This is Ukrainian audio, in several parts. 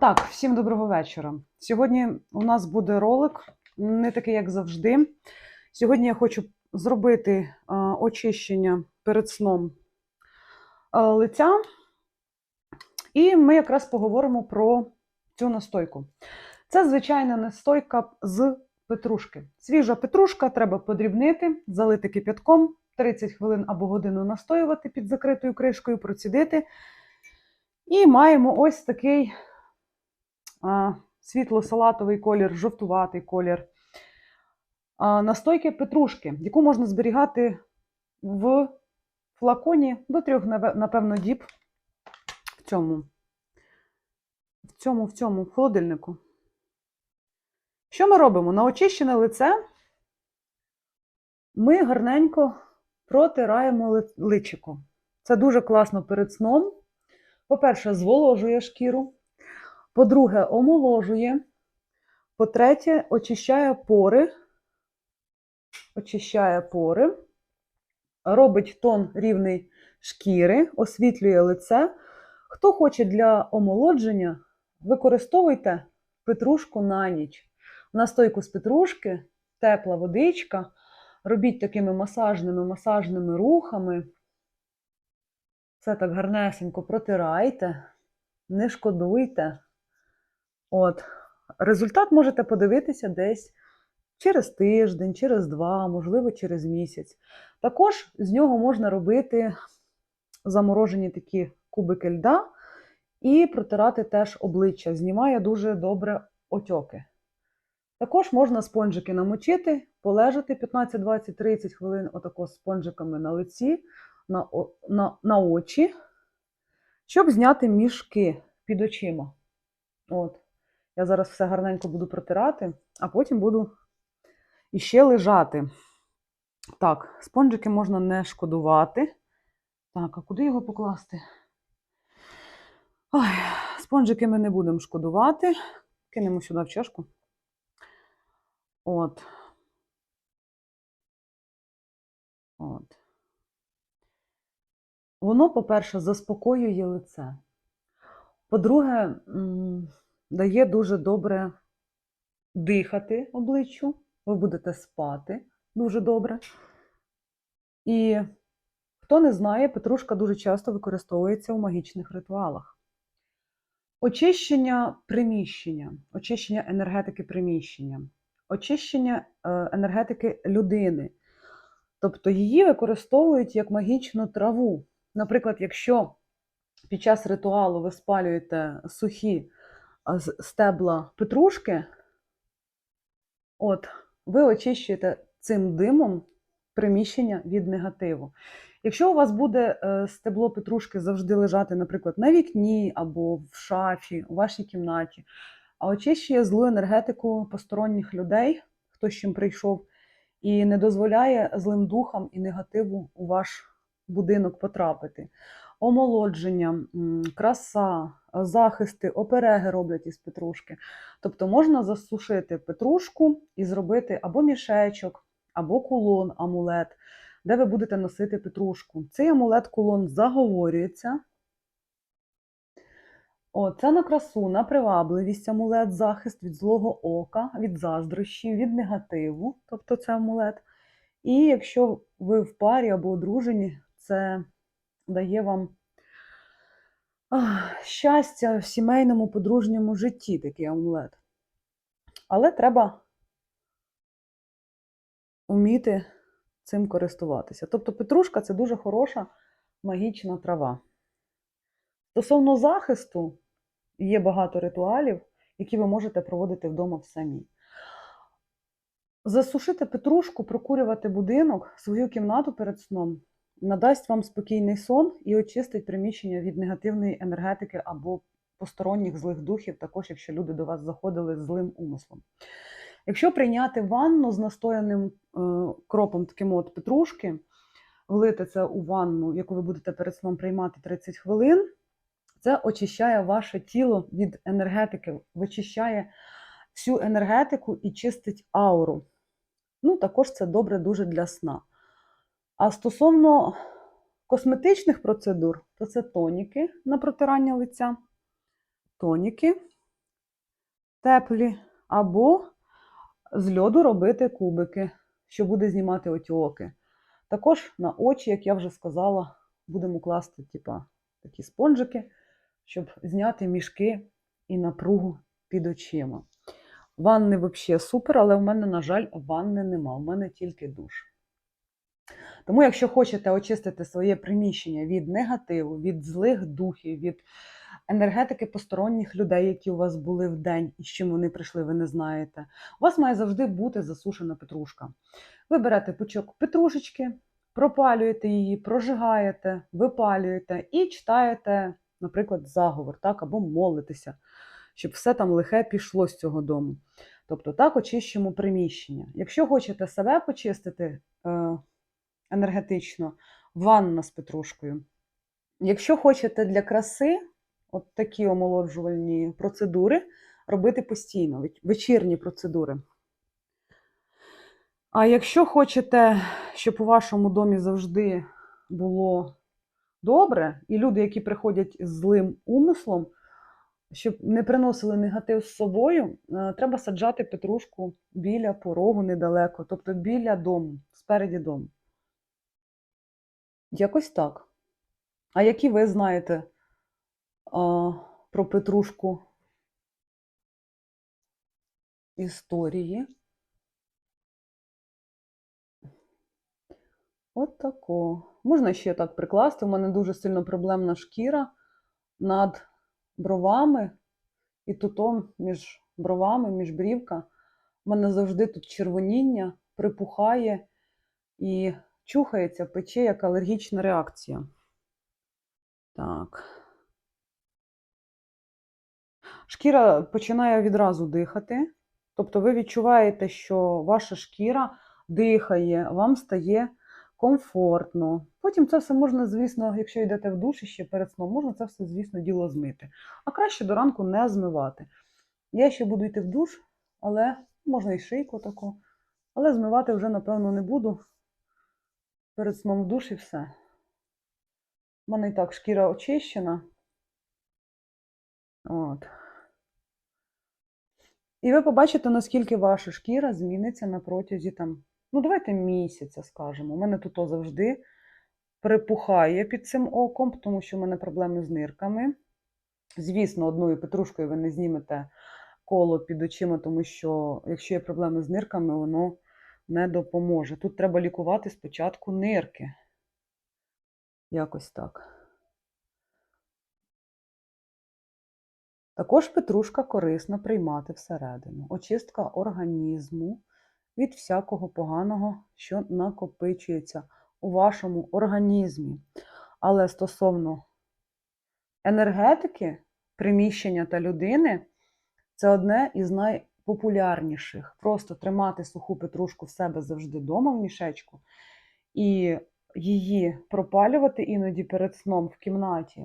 Так, всім доброго вечора. Сьогодні у нас буде ролик, не такий, як завжди. Сьогодні я хочу зробити е, очищення перед сном е, лиця. І ми якраз поговоримо про цю настойку. Це звичайна настойка з петрушки. Свіжа петрушка треба подрібнити, залити кип'ятком, 30 хвилин або годину настоювати під закритою кришкою, процідити. І маємо ось такий світло-салатовий колір, жовтуватий колір. Настойки петрушки, яку можна зберігати в флаконі до трьох, напевно, діб в цьому, в цьому, в цьому, в холодильнику. Що ми робимо? На очищене лице ми гарненько протираємо ли- личико. Це дуже класно перед сном. По-перше, зволожує шкіру. По-друге, омоложує. По-третє, очищає пори. Очищає пори. Робить тон рівний шкіри, освітлює лице. Хто хоче для омолодження, використовуйте петрушку на ніч. Настойку з петрушки, тепла водичка. Робіть такими масажними масажними рухами. Все так гарнесенько протирайте, не шкодуйте. От. Результат можете подивитися десь через тиждень, через два, можливо, через місяць. Також з нього можна робити заморожені такі кубики льда і протирати теж обличчя. Знімає дуже добре отьоки. Також можна спонжики намочити, полежати 15, 20, 30 хвилин отако з спонжиками на лиці, на, на, на очі, щоб зняти мішки під очима. От. Я зараз все гарненько буду протирати, а потім буду іще лежати. Так, спонжики можна не шкодувати. Так, а куди його покласти? Ой, спонжики ми не будемо шкодувати. Кинемо сюди в чашку. От. От. Воно, по-перше, заспокоює лице. По-друге, дає дуже добре дихати обличчю. Ви будете спати дуже добре. І хто не знає, петрушка дуже часто використовується у магічних ритуалах. Очищення приміщення, очищення енергетики приміщення, очищення е, енергетики людини. Тобто її використовують як магічну траву. Наприклад, якщо під час ритуалу ви спалюєте сухі з- стебла петрушки, от, ви очищуєте цим димом приміщення від негативу. Якщо у вас буде е, стебло петрушки завжди лежати, наприклад, на вікні або в шафі, у вашій кімнаті, а очищує злу енергетику посторонніх людей, хто з чим прийшов, і не дозволяє злим духам і негативу у ваш будинок потрапити. Омолодження, краса, захисти, опереги роблять із петрушки. Тобто можна засушити петрушку і зробити або мішечок, або кулон, амулет, де ви будете носити петрушку. Цей амулет-кулон заговорюється. О, це на красу, на привабливість амулет, захист від злого ока, від заздрощів, від негативу, тобто це амулет. І якщо ви в парі або одружені, це дає вам ах, щастя в сімейному подружньому житті, такий амулет. Але треба вміти цим користуватися. Тобто петрушка це дуже хороша магічна трава. Стосовно захисту, є багато ритуалів, які ви можете проводити вдома в самі. Засушити петрушку, прокурювати будинок, свою кімнату перед сном надасть вам спокійний сон і очистить приміщення від негативної енергетики або посторонніх злих духів, також якщо люди до вас заходили з злим умислом. Якщо прийняти ванну з настояним е, кропом таким от петрушки, влити це у ванну, яку ви будете перед сном приймати 30 хвилин, це очищає ваше тіло від енергетики, вичищає всю енергетику і чистить ауру. Ну, також це добре дуже для сна. А стосовно косметичних процедур, то це тоніки на протирання лиця. Тоніки. теплі, або з льоду робити кубики, що буде знімати отьоки. Також на очі, як я вже сказала, будемо класти типа, такі спонжики, щоб зняти мішки і напругу під очима. Ванни взагалі супер, але в мене, на жаль, ванни нема. У мене тільки душ. Тому, якщо хочете очистити своє приміщення від негативу, від злих духів, від енергетики посторонніх людей, які у вас були в день і з чим вони прийшли, ви не знаєте, у вас має завжди бути засушена петрушка. Ви берете пучок петрушечки, пропалюєте її, прожигаєте, випалюєте і читаєте, наприклад, заговор, так, або молитеся, щоб все там лихе пішло з цього дому. Тобто так очищуємо приміщення. Якщо хочете себе почистити е, енергетично, ванна з петрушкою. Якщо хочете для краси, от такі омолоджувальні процедури робити постійно, вечірні процедури. А якщо хочете, щоб у вашому домі завжди було добре, і люди, які приходять з злим умислом, щоб не приносили негатив з собою, е, треба саджати петрушку біля порогу недалеко, тобто біля дому, спереді дому. Якось так. А які ви знаєте а, про петрушку історії? От тако. Можна ще так прикласти. У мене дуже сильно проблемна шкіра над бровами, і тут між бровами, між брівка. У мене завжди тут червоніння, припухає і чухається, пече як алергічна реакція. Так. Шкіра починає відразу дихати. Тобто ви відчуваєте, що ваша шкіра дихає, вам стає комфортно. Потім це все можна, звісно, якщо йдете в душ ще перед сном, можна це все, звісно, діло змити. А краще до ранку не змивати. Я ще буду йти в душ, але можна і шийку таку. Але змивати вже, напевно, не буду. Перед сном в душ і все. У мене і так шкіра очищена. От. І ви побачите, наскільки ваша шкіра зміниться на протязі там, ну давайте місяця, скажемо. У мене тут завжди припухає під цим оком, тому що в мене проблеми з нирками. Звісно, одною петрушкою ви не знімете коло під очима, тому що якщо є проблеми з нирками, воно не допоможе. Тут треба лікувати спочатку нирки. Якось так. Також петрушка корисна приймати всередину. Очистка організму від всякого поганого, що накопичується у вашому організмі. Але стосовно енергетики, приміщення та людини, це одне із найпопулярніших. Просто тримати суху петрушку в себе завжди вдома в мішечку і її пропалювати іноді перед сном в кімнаті.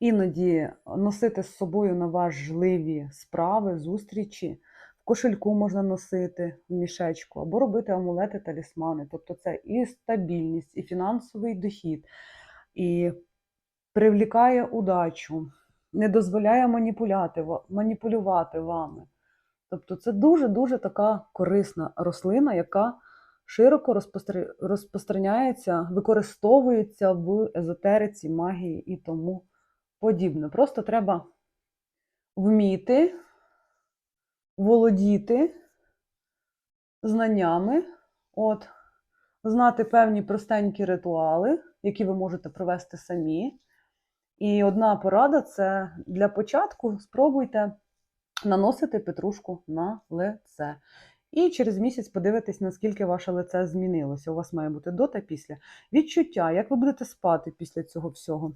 Іноді носити з собою на важливі справи, зустрічі. Кошельку можна носити в мішечку, або робити амулети талісмани. Тобто це і стабільність, і фінансовий дохід, і привлікає удачу, не дозволяє маніпулювати вами. Тобто це дуже-дуже така корисна рослина, яка широко розпостр- розпространяється, використовується в езотериці, магії і тому подібне. Просто треба вміти володіти знаннями, от, знати певні простенькі ритуали, які ви можете провести самі. І одна порада це для початку спробуйте наносити петрушку на лице. І через місяць подивитесь, наскільки ваше лице змінилося. У вас має бути до та після. Відчуття, як ви будете спати після цього всього.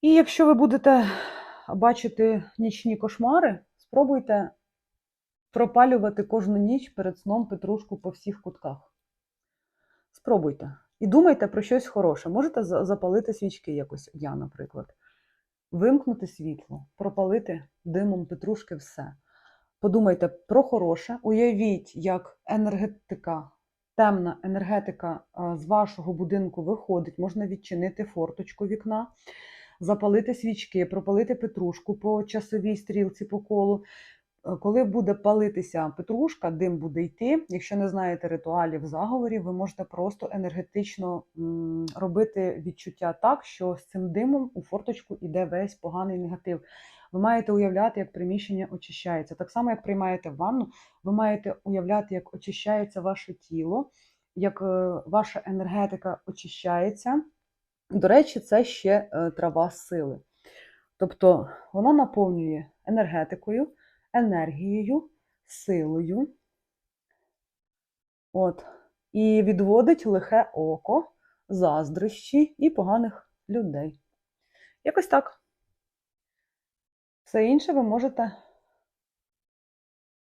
І якщо ви будете бачити нічні кошмари, спробуйте пропалювати кожну ніч перед сном петрушку по всіх кутках. Спробуйте. І думайте про щось хороше. Можете запалити свічки якось, я, наприклад. Вимкнути світло, пропалити димом петрушки все. Подумайте про хороше, уявіть, як енергетика, темна енергетика з вашого будинку виходить, можна відчинити форточку вікна, запалити свічки, пропалити петрушку по часовій стрілці по колу. Коли буде палитися петрушка, дим буде йти. Якщо не знаєте ритуалів заговорів, ви можете просто енергетично робити відчуття так, що з цим димом у форточку йде весь поганий негатив. Ви маєте уявляти, як приміщення очищається. Так само, як приймаєте ванну, ви маєте уявляти, як очищається ваше тіло, як е, ваша енергетика очищається. До речі, це ще е, трава сили. Тобто вона наповнює енергетикою, енергією, силою. От. І відводить лихе око, заздрощі і поганих людей. Якось так. Все інше ви можете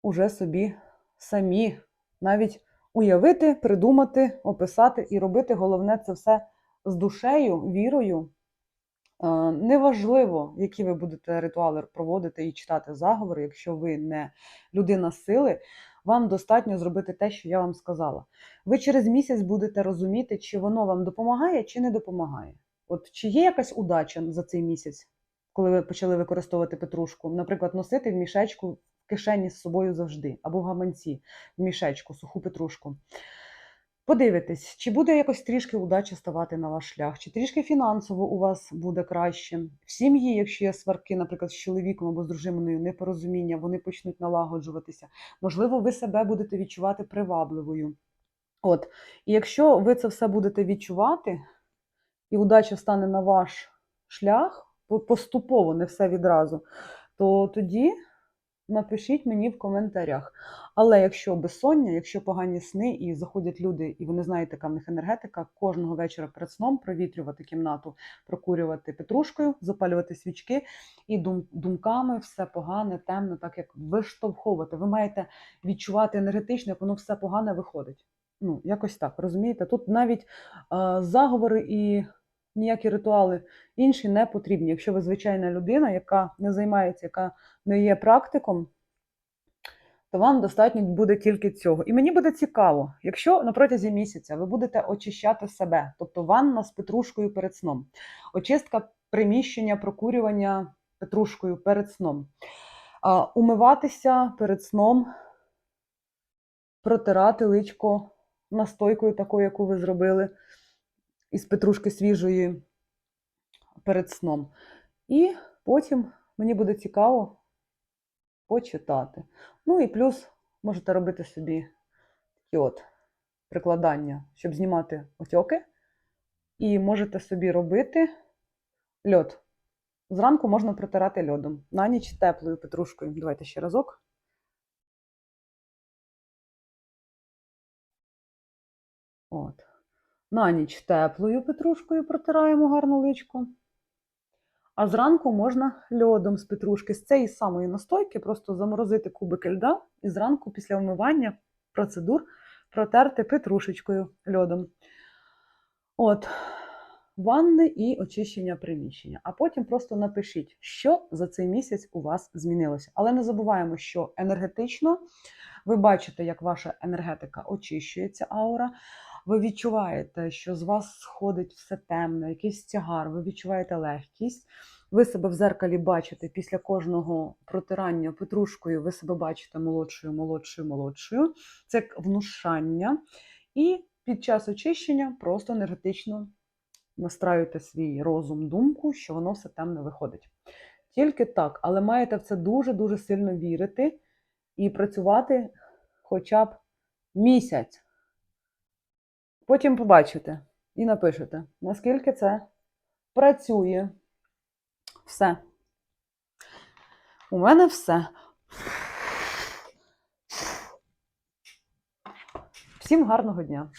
уже собі самі навіть уявити, придумати, описати і робити головне це все з душею, вірою. Е, Неважливо, які ви будете ритуали проводити і читати заговори, якщо ви не людина сили, вам достатньо зробити те, що я вам сказала. Ви через місяць будете розуміти, чи воно вам допомагає, чи не допомагає. От чи є якась удача за цей місяць, коли ви почали використовувати петрушку, наприклад, носити в мішечку в кишені з собою завжди, або в гаманці в мішечку, суху петрушку. Подивитесь, чи буде якось трішки удача ставати на ваш шлях, чи трішки фінансово у вас буде краще. В сім'ї, якщо є сварки, наприклад, з чоловіком або з дружиною, непорозуміння, вони почнуть налагоджуватися. Можливо, ви себе будете відчувати привабливою. От, і якщо ви це все будете відчувати, і удача стане на ваш шлях, поступово, не все відразу, то тоді напишіть мені в коментарях. Але якщо безсоння, якщо погані сни і заходять люди, і ви не знаєте, яка в них енергетика, кожного вечора перед сном провітрювати кімнату, прокурювати петрушкою, запалювати свічки і дум, думками все погане, темно, так як виштовховувати. Ви маєте відчувати енергетично, як воно все погане виходить. Ну, якось так, розумієте? Тут навіть е, заговори і ніякі ритуали інші не потрібні. Якщо ви звичайна людина, яка не займається, яка не є практиком, то вам достатньо буде тільки цього. І мені буде цікаво, якщо на протязі місяця ви будете очищати себе, тобто ванна з петрушкою перед сном, очистка приміщення, прокурювання петрушкою перед сном, умиватися перед сном, протирати личко настойкою, такою, яку ви зробили, із петрушки свіжої перед сном. І потім мені буде цікаво почитати. Ну і плюс можете робити собі такі от прикладання, щоб знімати отьоки. І можете собі робити льод. Зранку можна протирати льодом. На ніч теплою петрушкою. Давайте ще разок. От. На ніч теплою петрушкою протираємо гарно личко. А зранку можна льодом з петрушки, з цієї самої настойки, просто заморозити кубики льда і зранку після вмивання процедур протерти петрушечкою льодом. От, ванни і очищення приміщення. А потім просто напишіть, що за цей місяць у вас змінилося. Але не забуваємо, що енергетично ви бачите, як ваша енергетика очищується аура. Ви відчуваєте, що з вас сходить все темне, якийсь тягар, ви відчуваєте легкість. Ви себе в зеркалі бачите після кожного протирання петрушкою, ви себе бачите молодшою, молодшою, молодшою. Це як внушання. І під час очищення просто енергетично настраюєте свій розум, думку, що воно все темне виходить. Тільки так, але маєте в це дуже-дуже сильно вірити і працювати хоча б місяць. Потім побачите і напишете, наскільки це працює. Все. У мене все. Всім гарного дня!